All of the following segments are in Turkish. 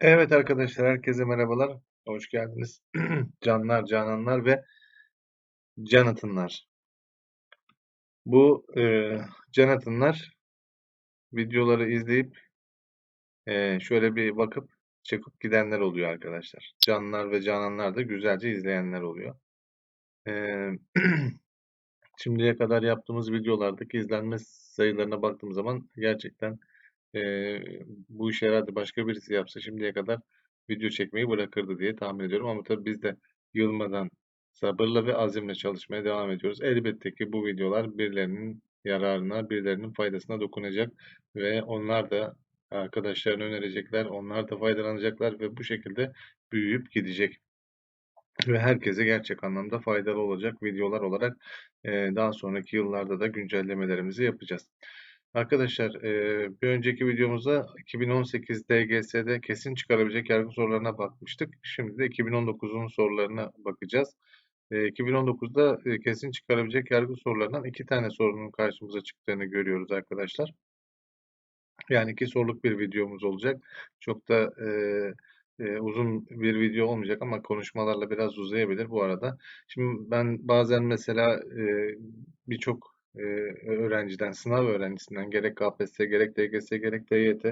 Evet arkadaşlar, herkese merhabalar. Hoş geldiniz. Canlar, cananlar ve Jonathan'lar. Bu e, Jonathan'lar videoları izleyip e, şöyle bir bakıp çıkıp gidenler oluyor arkadaşlar. Canlar ve cananlar da güzelce izleyenler oluyor. E, şimdiye kadar yaptığımız videolardaki izlenme sayılarına baktığım zaman gerçekten e, bu işi herhalde başka birisi yapsa şimdiye kadar video çekmeyi bırakırdı diye tahmin ediyorum. Ama tabii biz de yılmadan sabırla ve azimle çalışmaya devam ediyoruz. Elbette ki bu videolar birilerinin yararına, birilerinin faydasına dokunacak ve onlar da arkadaşlarına önerecekler, onlar da faydalanacaklar ve bu şekilde büyüyüp gidecek. Ve herkese gerçek anlamda faydalı olacak videolar olarak daha sonraki yıllarda da güncellemelerimizi yapacağız. Arkadaşlar e, bir önceki videomuzda 2018 DGS'de kesin çıkarabilecek yargı sorularına bakmıştık. Şimdi de 2019'un sorularına bakacağız. E, 2019'da e, kesin çıkarabilecek yargı sorularından iki tane sorunun karşımıza çıktığını görüyoruz arkadaşlar. Yani iki soruluk bir videomuz olacak. Çok da e, e, uzun bir video olmayacak ama konuşmalarla biraz uzayabilir bu arada. Şimdi ben bazen mesela e, birçok e, öğrenciden, sınav öğrencisinden gerek KPSS, gerek DGS, gerek DYT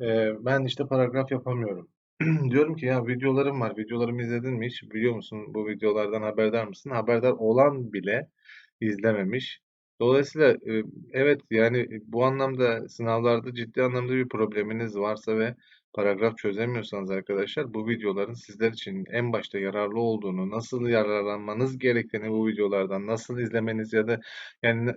e, ben işte paragraf yapamıyorum. Diyorum ki ya videolarım var, videolarımı izledin mi hiç? Biliyor musun bu videolardan haberdar mısın? Haberdar olan bile izlememiş. Dolayısıyla e, evet yani bu anlamda sınavlarda ciddi anlamda bir probleminiz varsa ve paragraf çözemiyorsanız arkadaşlar bu videoların sizler için en başta yararlı olduğunu, nasıl yararlanmanız gerektiğini bu videolardan nasıl izlemeniz ya da yani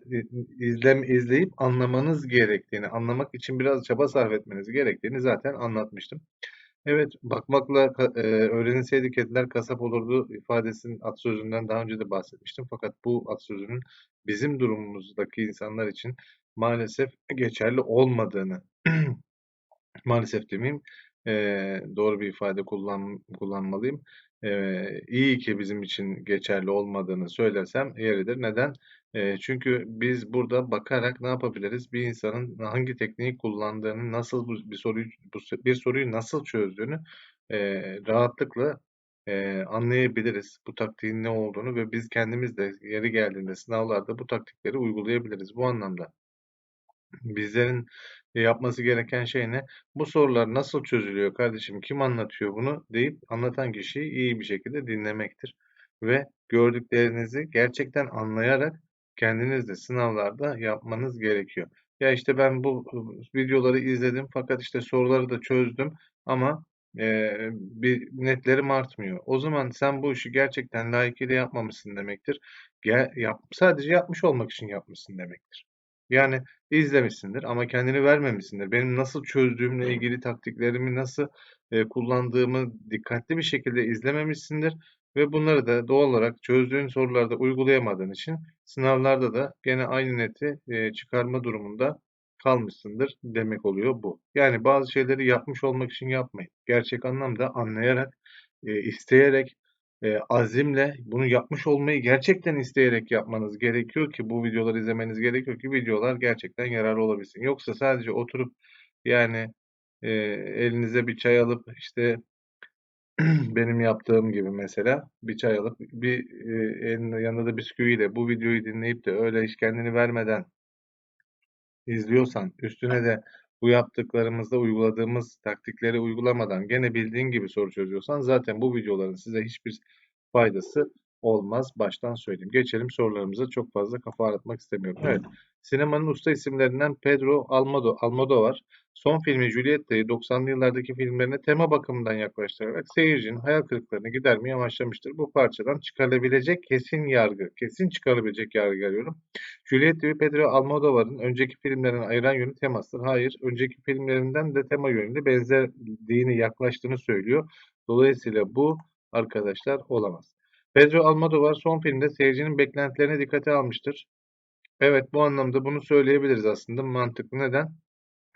izlem izleyip anlamanız gerektiğini, anlamak için biraz çaba sarf etmeniz gerektiğini zaten anlatmıştım. Evet, bakmakla e, öğrenilseydi kediler kasap olurdu ifadesinin atasözünden daha önce de bahsetmiştim. Fakat bu atasözünün bizim durumumuzdaki insanlar için maalesef geçerli olmadığını maalesef demeyeyim e, doğru bir ifade kullan, kullanmalıyım. E, iyi ki bizim için geçerli olmadığını söylersem yeridir. Neden? E, çünkü biz burada bakarak ne yapabiliriz? Bir insanın hangi tekniği kullandığını, nasıl bu, bir soruyu bu, bir soruyu nasıl çözdüğünü e, rahatlıkla e, anlayabiliriz. Bu taktiğin ne olduğunu ve biz kendimiz de yeri geldiğinde sınavlarda bu taktikleri uygulayabiliriz. Bu anlamda bizlerin yapması gereken şey ne? Bu sorular nasıl çözülüyor kardeşim? Kim anlatıyor bunu? deyip anlatan kişiyi iyi bir şekilde dinlemektir. Ve gördüklerinizi gerçekten anlayarak kendiniz de sınavlarda yapmanız gerekiyor. Ya işte ben bu videoları izledim fakat işte soruları da çözdüm ama e, bir netlerim artmıyor. O zaman sen bu işi gerçekten layıkıyla yapmamışsın demektir. Gel, yap, sadece yapmış olmak için yapmışsın demektir. Yani izlemişsindir ama kendini vermemişsindir. Benim nasıl çözdüğümle ilgili taktiklerimi nasıl e, kullandığımı dikkatli bir şekilde izlememişsindir ve bunları da doğal olarak çözdüğün sorularda uygulayamadığın için sınavlarda da gene aynı neti e, çıkarma durumunda kalmışsındır demek oluyor bu. Yani bazı şeyleri yapmış olmak için yapmayın. Gerçek anlamda anlayarak, e, isteyerek, e, azimle bunu yapmış olmayı gerçekten isteyerek yapmanız gerekiyor ki bu videoları izlemeniz gerekiyor ki videolar gerçekten yararlı olabilsin. Yoksa sadece oturup yani e, elinize bir çay alıp işte benim yaptığım gibi mesela bir çay alıp bir e, elinde yanında da bisküviyle bu videoyu dinleyip de öyle hiç kendini vermeden izliyorsan üstüne de bu yaptıklarımızda uyguladığımız taktikleri uygulamadan gene bildiğin gibi soru çözüyorsan zaten bu videoların size hiçbir faydası olmaz. Baştan söyleyeyim. Geçelim sorularımıza. Çok fazla kafa aratmak istemiyorum. Evet. Sinemanın usta isimlerinden Pedro Almodo, Almodovar son filmi Julieta'yı 90'lı yıllardaki filmlerine tema bakımından yaklaştırarak seyircinin hayal kırıklarını gidermeye amaçlamıştır. Bu parçadan çıkarılabilecek kesin yargı, kesin çıkarılabilecek yargı arıyorum. Julieta ve Pedro Almodovar'ın önceki filmlerden ayıran yönü temasıdır. Hayır, önceki filmlerinden de tema yönünde benzerliğini yaklaştığını söylüyor. Dolayısıyla bu arkadaşlar olamaz. Pedro Almodovar son filmde seyircinin beklentilerine dikkate almıştır. Evet bu anlamda bunu söyleyebiliriz aslında mantıklı. Neden?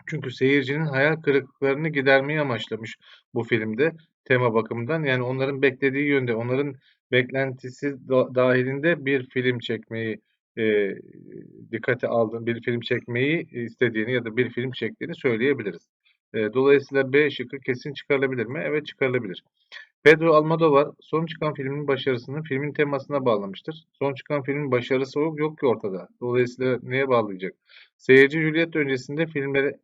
Çünkü seyircinin hayal kırıklıklarını gidermeyi amaçlamış bu filmde tema bakımından. Yani onların beklediği yönde, onların beklentisi dahilinde bir film çekmeyi e, dikkate aldığını, bir film çekmeyi istediğini ya da bir film çektiğini söyleyebiliriz. E, dolayısıyla B şıkkı kesin çıkarılabilir mi? Evet çıkarılabilir. Pedro Almodovar son çıkan filmin başarısını filmin temasına bağlamıştır. Son çıkan filmin başarısı yok, yok ki ortada. Dolayısıyla neye bağlayacak? Seyirci Juliet öncesinde filmlere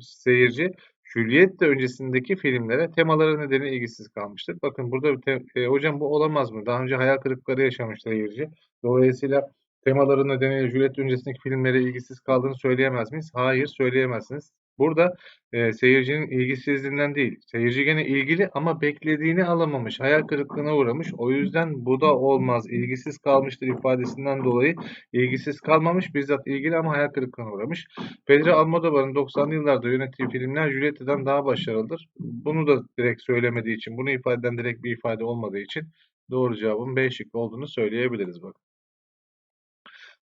seyirci Juliet öncesindeki filmlere temaları nedeniyle ilgisiz kalmıştır. Bakın burada e, hocam bu olamaz mı? Daha önce hayal kırıklıkları yaşamış seyirci. Dolayısıyla temaları nedeniyle Juliet öncesindeki filmlere ilgisiz kaldığını söyleyemez miyiz? Hayır, söyleyemezsiniz. Burada e, seyircinin ilgisizliğinden değil. Seyirci gene ilgili ama beklediğini alamamış, hayal kırıklığına uğramış. O yüzden bu da olmaz, ilgisiz kalmıştır ifadesinden dolayı ilgisiz kalmamış, bizzat ilgili ama hayal kırıklığına uğramış. Pedro Almodovar'ın 90'lı yıllarda yönettiği filmler Juliet'ten daha başarılıdır. Bunu da direkt söylemediği için, bunu ifade eden direkt bir ifade olmadığı için doğru cevabın B şıkkı olduğunu söyleyebiliriz bak.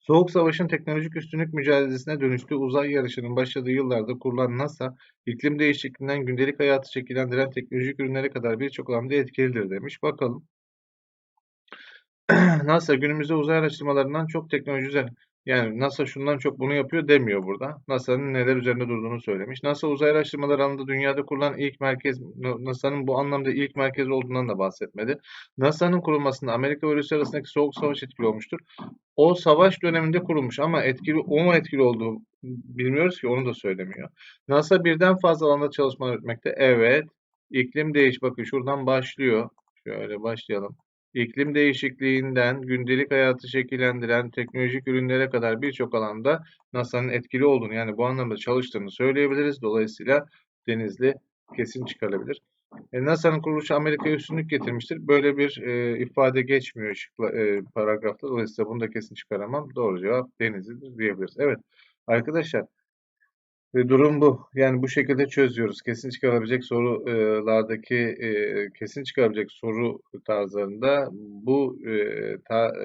Soğuk Savaş'ın teknolojik üstünlük mücadelesine dönüştüğü uzay yarışının başladığı yıllarda kurulan NASA, iklim değişikliğinden gündelik hayatı şekillendiren teknolojik ürünlere kadar birçok alanda etkilidir demiş. Bakalım. NASA günümüzde uzay araştırmalarından çok teknoloji üzerine yani NASA şundan çok bunu yapıyor demiyor burada. NASA'nın neler üzerinde durduğunu söylemiş. NASA uzay araştırmaları alanında dünyada kurulan ilk merkez, NASA'nın bu anlamda ilk merkez olduğundan da bahsetmedi. NASA'nın kurulmasında Amerika ve Rusya arasındaki soğuk savaş etkili olmuştur. O savaş döneminde kurulmuş ama etkili, o mu etkili olduğu bilmiyoruz ki onu da söylemiyor. NASA birden fazla alanda çalışma yürütmekte. Evet. İklim değiş. Bakın şuradan başlıyor. Şöyle başlayalım. İklim değişikliğinden gündelik hayatı şekillendiren teknolojik ürünlere kadar birçok alanda NASA'nın etkili olduğunu yani bu anlamda çalıştığını söyleyebiliriz. Dolayısıyla Denizli kesin çıkarılabilir. E, NASA'nın kuruluşu Amerika'ya üstünlük getirmiştir. Böyle bir e, ifade geçmiyor şıkla, e, paragrafta. Dolayısıyla bunu da kesin çıkaramam. Doğru cevap Denizli'dir diyebiliriz. Evet arkadaşlar durum bu. Yani bu şekilde çözüyoruz. Kesin çıkarabilecek sorulardaki e, kesin çıkarabilecek soru tarzlarında bu e,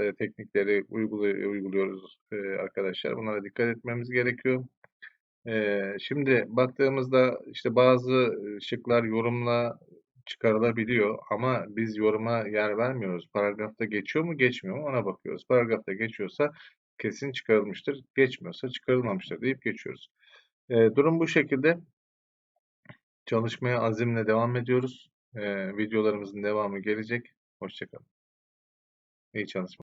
e, teknikleri uygulu- uyguluyoruz arkadaşlar. Bunlara dikkat etmemiz gerekiyor. Şimdi baktığımızda işte bazı şıklar yorumla çıkarılabiliyor ama biz yoruma yer vermiyoruz. Paragrafta geçiyor mu geçmiyor mu ona bakıyoruz. Paragrafta geçiyorsa kesin çıkarılmıştır, geçmiyorsa çıkarılmamıştır deyip geçiyoruz. E, durum bu şekilde. Çalışmaya azimle devam ediyoruz. E, videolarımızın devamı gelecek. Hoşçakalın. İyi çalışmalar.